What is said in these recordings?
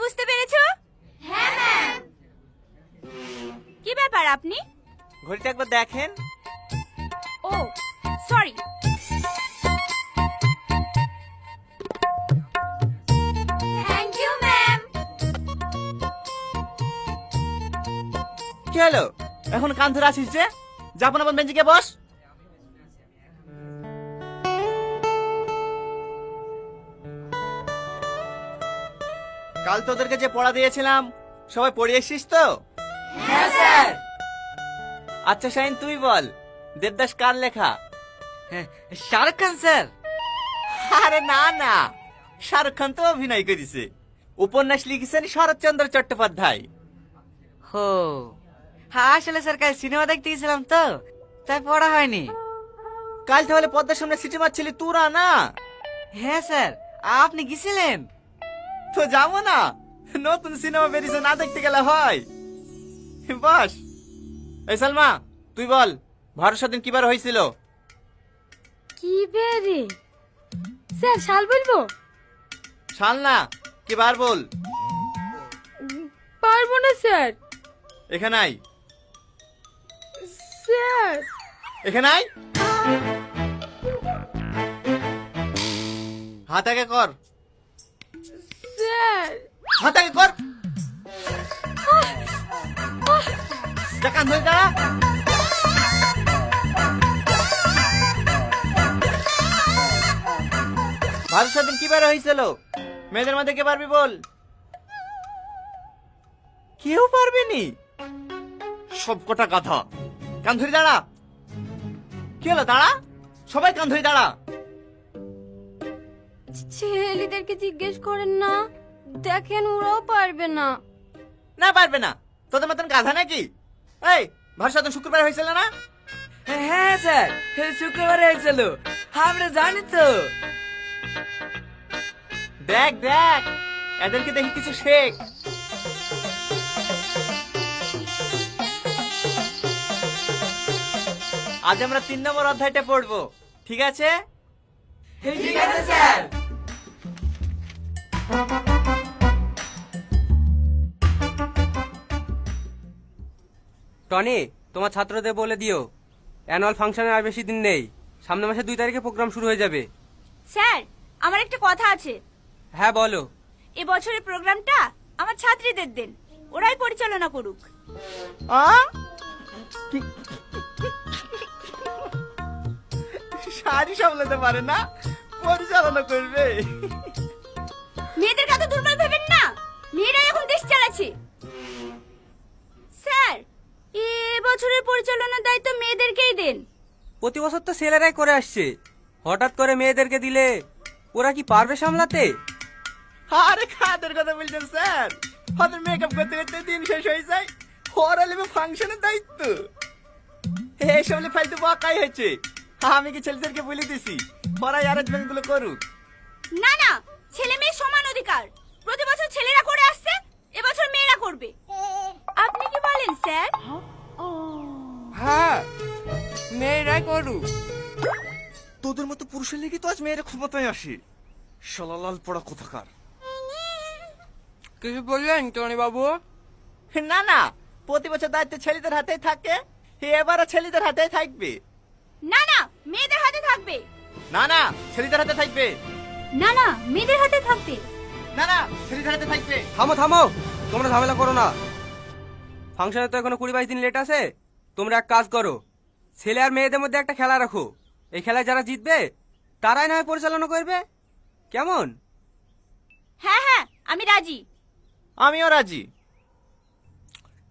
বুঝতে পেরেছ? হ্যাঁ ম্যাম। কি ব্যাপার আপনি? ঘড়িটা একবার দেখেন। ও সরি। থ্যাংক ইউ ম্যাম কি হলো? এখন কান ধরে আসিস যে? যাপন আপন বেঞ্চিকে বস। কাল তোদেরকে যে পড়া দিয়েছিলাম সবাই পড়ে এসছিস তো? হ্যাঁ স্যার। আচ্ছা শাহিন তুই বল দেবদাস কার লেখা? হ্যাঁ, শাহরুখ খান স্যার। আরে না না শাহরুখ খান তো অভিনয় করেছে। উপন্যাস লিখেছেন শরৎচন্দ্র চট্টোপাধ্যায়। হো হ্যাঁ আসলে স্যার কাল সিনেমা দেখতে গেছিলাম তো তাই পড়া হয়নি। কাল তাহলে পদ্মার সামনে সিটি মারছিলি তুরা না? হ্যাঁ স্যার আপনি গেছিলেন তো যাব না। নতুন সিনেমা বেরিয়েছে না দেখতে গেলে হয়। বস এই সালমা তুই বল ভারত স্বাধীন কিবার হয়েছিল? কি বেরি স্যার শাল বলব? সাল না কিবার বল? পারব না স্যার। এখানে আই স্যার। এখানে আই হাত আগে কর। হাত কর। যা কান ধরে দাঁড়া ভারত স্বাধীন কিবার হয়েছিল? মেয়েদের মধ্যে কে পারবি বল? কেউ পারবে নি? সব কটা গাধা। কান ধরে দাঁড়া। কি হলো, দাঁড়া? সবাই কান ধরে দাঁড়া। ছেলেদেরকে জিজ্ঞেস করেন না। দেখেন ওরাও পারবে না। না পারবে না। তোদের মতন গাধা নাকি? এই ভারত স্বাধীন শুক্রবার হয়েছিল না? হ্যাঁ স্যার শুক্রবার হয়েছিল। আমরা জানি তো। দেখ দেখ এদেরকে দেখি কিছু শেখ। আজ আমরা তিন নম্বর অধ্যায়টা পড়ব। ঠিক আছে? ঠিক আছে স্যার। টনি তোমার ছাত্রদের বলে দিও। অ্যানুয়াল ফাংশনের আর বেশি দিন নেই। সামনের মাসে দুই তারিখে প্রোগ্রাম শুরু হয়ে যাবে। স্যার আমার একটা কথা আছে। হ্যাঁ বলো। এ বছরের প্রোগ্রামটা আমার ছাত্রীদের দেন। ওরাই পরিচালনা করুক। শাড়ি সামলাতে পারে না পরিচালনা করবে। বছরের পরিচালনার দায়িত্ব মেয়েদেরকেই দেন। প্রতি বছর তো ছেলেরাই করে আসছে। হঠাৎ করে মেয়েদেরকে দিলে ওরা কি পারবে সামলাতে? আরে খাদের কথা বলছেন স্যার? ওদের মেকআপ করতে করতে দিন শেষ হয়ে যায়। ওরা নেবে ফাংশনের দায়িত্ব। এইসব ফালতু বকাই হয়েছে আমি কি ছেলেদেরকে বলে দিছি? ওরাই অ্যারেঞ্জমেন্টগুলো করুক। না না ছেলে মেয়ে সমান অধিকার। প্রতি বছর ছেলেরা করে আসছে এবছর মেয়েরা করবে। আপনি কি বলেন স্যার? হ্যাঁ? মেয়েরাই করুক তোদের মতো পুরুষের লেগে তো আজ মেয়েরা ক্ষমতায় আসে। শালালাল পড়া কোথাকার? কিছু বললেন টনি বাবু না না প্রতি বছর দায়িত্ব ছেলেদের হাতেই থাকে। এবারও ছেলেদের হাতেই থাকবে। না না মেয়েদের হাতে থাকবে। না না ছেলেদের হাতে থাকবে। না না মেয়েদের হাতে থাকবে। না না ছেলেদের হাতে থাকবে। থামো থামো তোমরা ঝামেলা করো না। ফাংশনে তো এখনও কুড়ি বাইশ দিন লেট আছে। তোমরা এক কাজ করো ছেলে আর মেয়েদের মধ্যে একটা খেলা রাখো। এই খেলায় যারা জিতবে তারাই না হয় পরিচালনা করবে। কেমন? হ্যাঁ হ্যাঁ আমি রাজি। আমিও রাজি।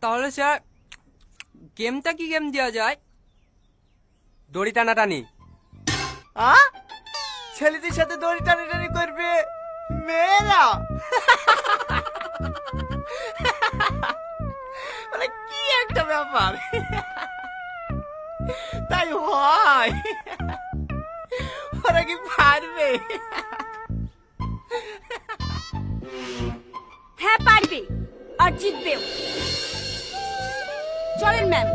তাহলে স্যার গেমটা কি গেম দেওয়া যায়? দড়ি টানাটানি। আ? ছেলেদের সাথে দড়ি টানাটানি করবে মেয়েরা? মানে কি একটা ব্যাপার? তাই হয় ওরা কি পারবে হ্যাঁ পারবে আর জিতবেও চলেন ম্যাম